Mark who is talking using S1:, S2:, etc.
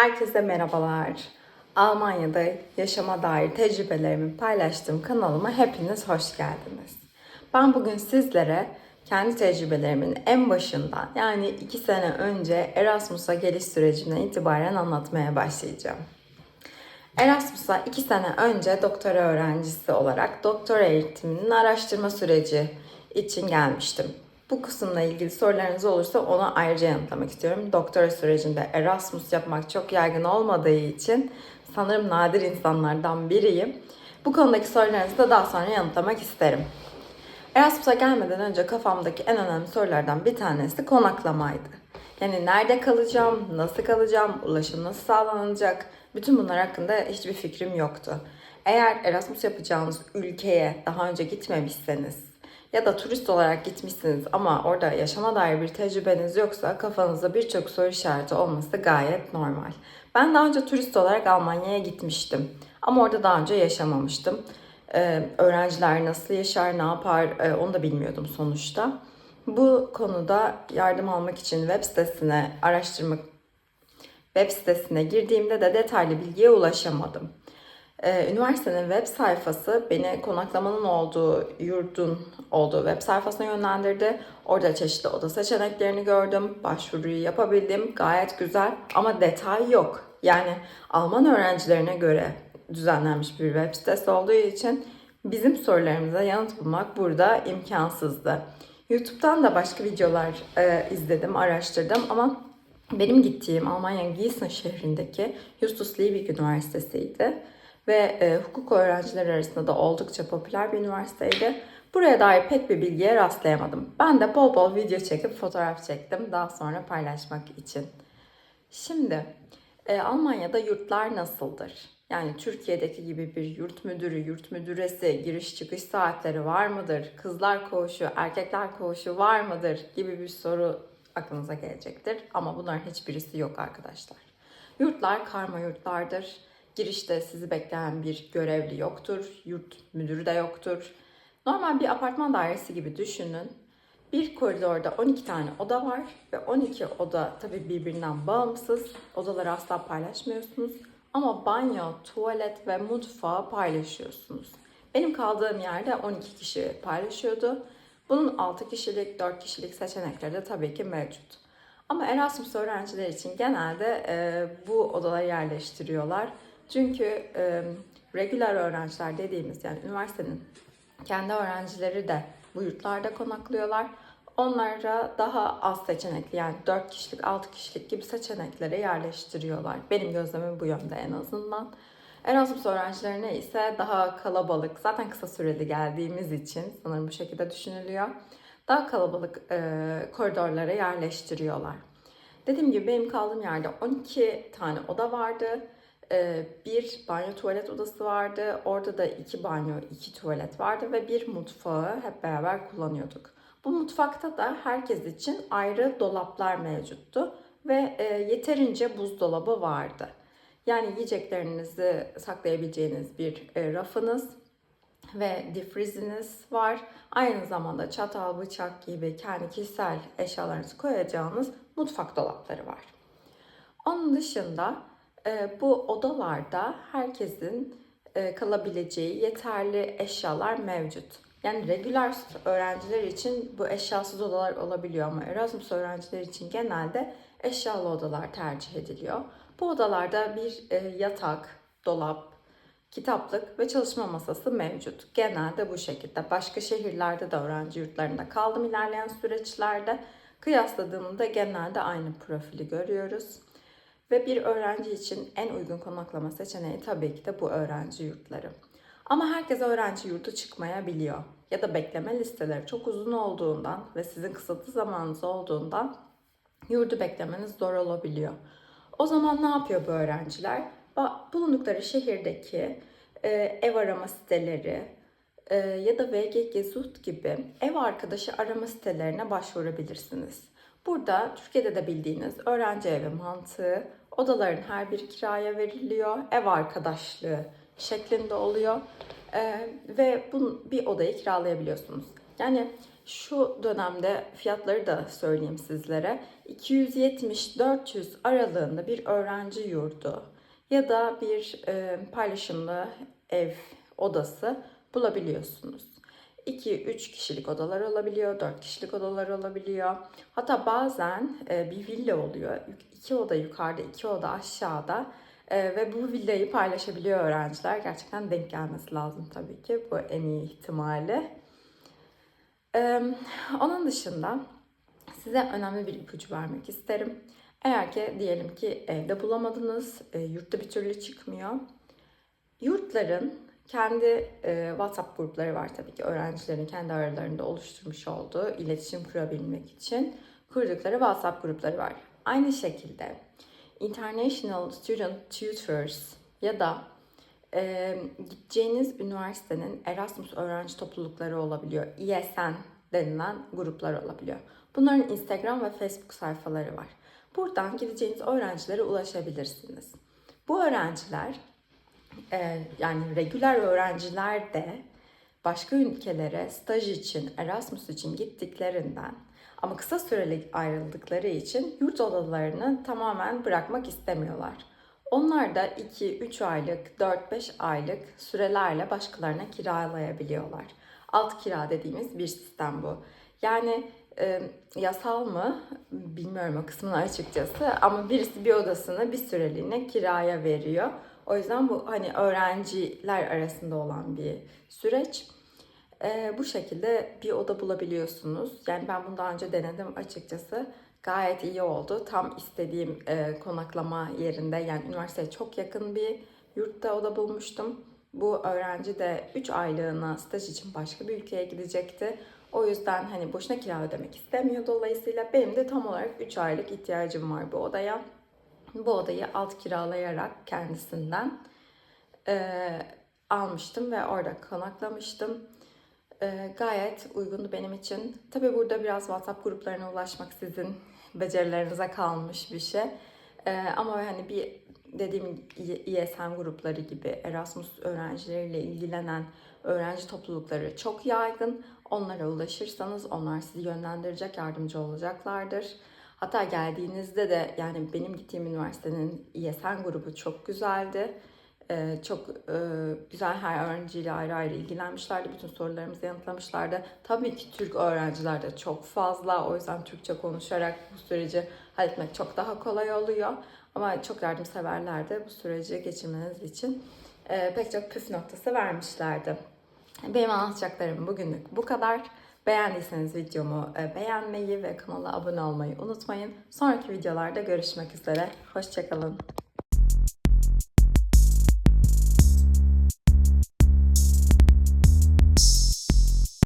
S1: Herkese merhabalar. Almanya'da yaşama dair tecrübelerimi paylaştığım kanalıma hepiniz hoş geldiniz. Ben bugün sizlere kendi tecrübelerimin en başından yani iki sene önce Erasmus'a geliş sürecimden itibaren anlatmaya başlayacağım. Erasmus'a iki sene önce doktora öğrencisi olarak doktora eğitiminin araştırma süreci için gelmiştim. Bu kısımla ilgili sorularınız olursa ona ayrıca yanıtlamak istiyorum. Doktora sürecinde Erasmus yapmak çok yaygın olmadığı için sanırım nadir insanlardan biriyim. Bu konudaki sorularınızı da daha sonra yanıtlamak isterim. Erasmus'a gelmeden önce kafamdaki en önemli sorulardan bir tanesi konaklamaydı. Yani nerede kalacağım, nasıl kalacağım, ulaşım nasıl sağlanacak, bütün bunlar hakkında hiçbir fikrim yoktu. Eğer Erasmus yapacağınız ülkeye daha önce gitmemişseniz ya da turist olarak gitmişsiniz ama orada yaşama dair bir tecrübeniz yoksa kafanızda birçok soru işareti olması gayet normal. Ben daha önce turist olarak Almanya'ya gitmiştim ama orada daha önce yaşamamıştım. Ee, öğrenciler nasıl yaşar, ne yapar e, onu da bilmiyordum sonuçta. Bu konuda yardım almak için web sitesine araştırmak web sitesine girdiğimde de detaylı bilgiye ulaşamadım. Ee, üniversitenin web sayfası beni konaklamanın olduğu, yurdun olduğu web sayfasına yönlendirdi. Orada çeşitli oda seçeneklerini gördüm. Başvuruyu yapabildim. Gayet güzel ama detay yok. Yani Alman öğrencilerine göre düzenlenmiş bir web sitesi olduğu için bizim sorularımıza yanıt bulmak burada imkansızdı. YouTube'dan da başka videolar e, izledim, araştırdım ama benim gittiğim Almanya'nın Gießen şehrindeki Justus Liebig Üniversitesi'ydi ve e, hukuk öğrencileri arasında da oldukça popüler bir üniversiteydi. Buraya dair pek bir bilgiye rastlayamadım. Ben de bol bol video çekip fotoğraf çektim daha sonra paylaşmak için. Şimdi e, Almanya'da yurtlar nasıldır? Yani Türkiye'deki gibi bir yurt müdürü, yurt müdüresi, giriş çıkış saatleri var mıdır? Kızlar koğuşu, erkekler koğuşu var mıdır? Gibi bir soru aklınıza gelecektir. Ama bunların hiçbirisi yok arkadaşlar. Yurtlar karma yurtlardır. Girişte sizi bekleyen bir görevli yoktur. Yurt müdürü de yoktur. Normal bir apartman dairesi gibi düşünün. Bir koridorda 12 tane oda var ve 12 oda tabii birbirinden bağımsız. Odaları asla paylaşmıyorsunuz. Ama banyo, tuvalet ve mutfağı paylaşıyorsunuz. Benim kaldığım yerde 12 kişi paylaşıyordu. Bunun 6 kişilik, 4 kişilik seçenekleri de tabii ki mevcut. Ama Erasmus öğrenciler için genelde e, bu odaları yerleştiriyorlar. Çünkü e, regular öğrenciler dediğimiz yani üniversitenin kendi öğrencileri de bu yurtlarda konaklıyorlar. Onlara daha az seçenekli yani 4 kişilik, 6 kişilik gibi seçeneklere yerleştiriyorlar. Benim gözlemim bu yönde en azından. Erasmus öğrencilerine ise daha kalabalık, zaten kısa süreli geldiğimiz için sanırım bu şekilde düşünülüyor. Daha kalabalık e, koridorlara yerleştiriyorlar. Dediğim gibi benim kaldığım yerde 12 tane oda vardı. E, bir banyo tuvalet odası vardı. Orada da iki banyo, iki tuvalet vardı ve bir mutfağı hep beraber kullanıyorduk. Bu mutfakta da herkes için ayrı dolaplar mevcuttu ve e, yeterince buzdolabı vardı. Yani yiyeceklerinizi saklayabileceğiniz bir e, rafınız ve difriziniz var. Aynı zamanda çatal, bıçak gibi kendi kişisel eşyalarınızı koyacağınız mutfak dolapları var. Onun dışında bu odalarda herkesin e, kalabileceği yeterli eşyalar mevcut. Yani regular öğrenciler için bu eşyasız odalar olabiliyor ama Erasmus öğrenciler için genelde eşyalı odalar tercih ediliyor. Bu odalarda bir e, yatak, dolap, kitaplık ve çalışma masası mevcut. Genelde bu şekilde. Başka şehirlerde de öğrenci yurtlarında kaldım ilerleyen süreçlerde. Kıyasladığımda genelde aynı profili görüyoruz. Ve bir öğrenci için en uygun konaklama seçeneği tabii ki de bu öğrenci yurtları. Ama herkes öğrenci yurdu çıkmayabiliyor. Ya da bekleme listeleri çok uzun olduğundan ve sizin kısıtlı zamanınız olduğundan yurdu beklemeniz zor olabiliyor. O zaman ne yapıyor bu öğrenciler? Bulundukları şehirdeki e, ev arama siteleri e, ya da VG Gesucht gibi ev arkadaşı arama sitelerine başvurabilirsiniz. Burada Türkiye'de de bildiğiniz öğrenci evi mantığı, odaların her biri kiraya veriliyor, ev arkadaşlığı şeklinde oluyor. Ee, ve bu bir odayı kiralayabiliyorsunuz. Yani şu dönemde fiyatları da söyleyeyim sizlere. 270-400 aralığında bir öğrenci yurdu ya da bir e, paylaşımlı ev odası bulabiliyorsunuz. 2-3 kişilik odalar olabiliyor, 4 kişilik odalar olabiliyor. Hatta bazen e, bir villa oluyor. 2 oda yukarıda, 2 oda aşağıda. E, ve bu villayı paylaşabiliyor öğrenciler. Gerçekten denk gelmesi lazım tabii ki. Bu en iyi ihtimali. Onun dışında size önemli bir ipucu vermek isterim. Eğer ki diyelim ki evde bulamadınız, e, yurtta bir türlü çıkmıyor. Yurtların kendi e, WhatsApp grupları var tabii ki öğrencilerin kendi aralarında oluşturmuş olduğu iletişim kurabilmek için kurdukları WhatsApp grupları var. Aynı şekilde International Student Tutors ya da e, gideceğiniz üniversitenin Erasmus öğrenci toplulukları olabiliyor. ESN denilen gruplar olabiliyor. Bunların Instagram ve Facebook sayfaları var. Buradan gideceğiniz öğrencilere ulaşabilirsiniz. Bu öğrenciler e, yani regüler öğrenciler de başka ülkelere staj için, Erasmus için gittiklerinden ama kısa süreli ayrıldıkları için yurt odalarını tamamen bırakmak istemiyorlar. Onlar da 2-3 aylık, 4-5 aylık sürelerle başkalarına kiralayabiliyorlar. Alt kira dediğimiz bir sistem bu. Yani e, yasal mı bilmiyorum o kısmını açıkçası ama birisi bir odasını bir süreliğine kiraya veriyor. O yüzden bu hani öğrenciler arasında olan bir süreç. Ee, bu şekilde bir oda bulabiliyorsunuz. Yani ben bunu daha önce denedim açıkçası. Gayet iyi oldu. Tam istediğim e, konaklama yerinde yani üniversiteye çok yakın bir yurtta oda bulmuştum. Bu öğrenci de 3 aylığına staj için başka bir ülkeye gidecekti. O yüzden hani boşuna kira ödemek istemiyor. Dolayısıyla benim de tam olarak 3 aylık ihtiyacım var bu odaya. Bu odayı alt kiralayarak kendisinden e, almıştım ve orada konaklamıştım. E, gayet uygundu benim için. Tabi burada biraz WhatsApp gruplarına ulaşmak sizin becerilerinize kalmış bir şey. E, ama hani bir dediğim ESM grupları gibi Erasmus öğrencileriyle ilgilenen öğrenci toplulukları çok yaygın. Onlara ulaşırsanız onlar sizi yönlendirecek, yardımcı olacaklardır. Hatta geldiğinizde de yani benim gittiğim üniversitenin ESN grubu çok güzeldi. Ee, çok e, güzel her öğrenciyle ayrı ayrı ilgilenmişlerdi. Bütün sorularımızı yanıtlamışlardı. Tabii ki Türk öğrenciler de çok fazla. O yüzden Türkçe konuşarak bu süreci halletmek çok daha kolay oluyor. Ama çok yardımseverler de bu süreci geçirmeniz için e, pek çok püf noktası vermişlerdi. Benim anlatacaklarım bugünlük bu kadar. Beğendiyseniz videomu e, beğenmeyi ve kanala abone olmayı unutmayın. Sonraki videolarda görüşmek üzere. Hoşçakalın.